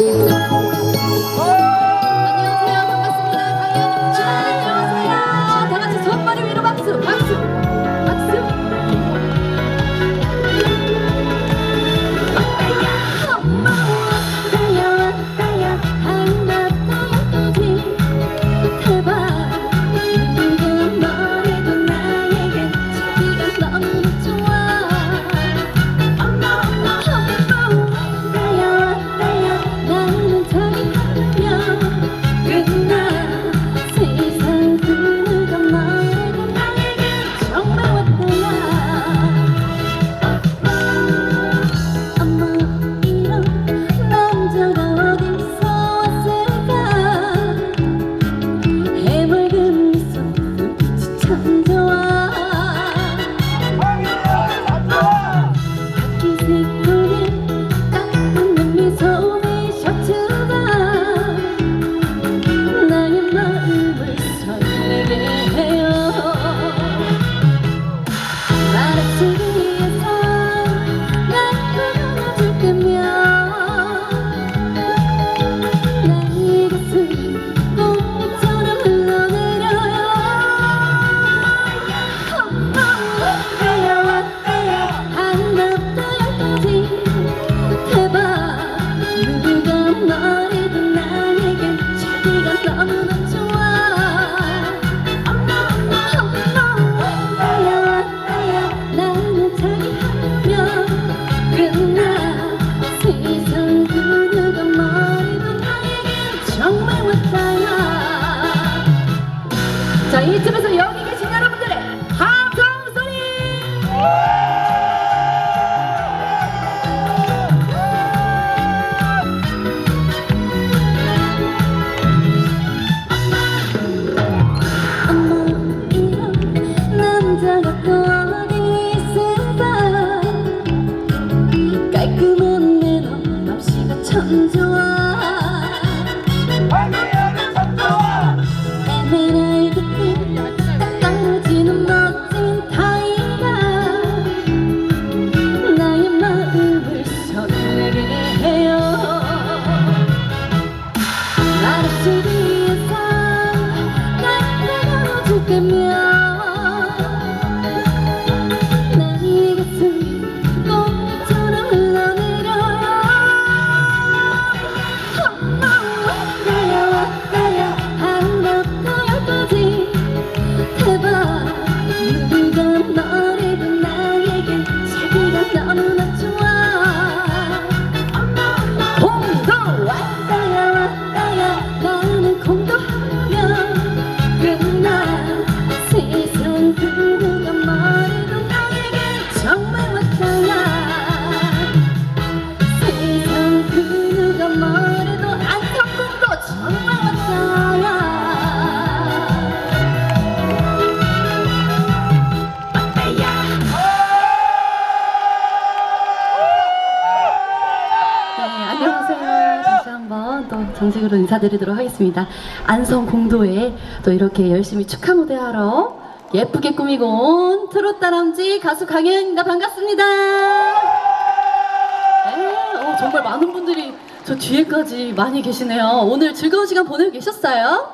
Música 자, 이쯤에서 여기 心就 한번 더 정식으로 인사드리도록 하겠습니다. 안성 공도에 또 이렇게 열심히 축하 무대하러 예쁘게 꾸미고 온 트롯 다람쥐 가수 강현입니다. 반갑습니다. 네, 어, 정말 많은 분들이 저 뒤에까지 많이 계시네요. 오늘 즐거운 시간 보내고 계셨어요?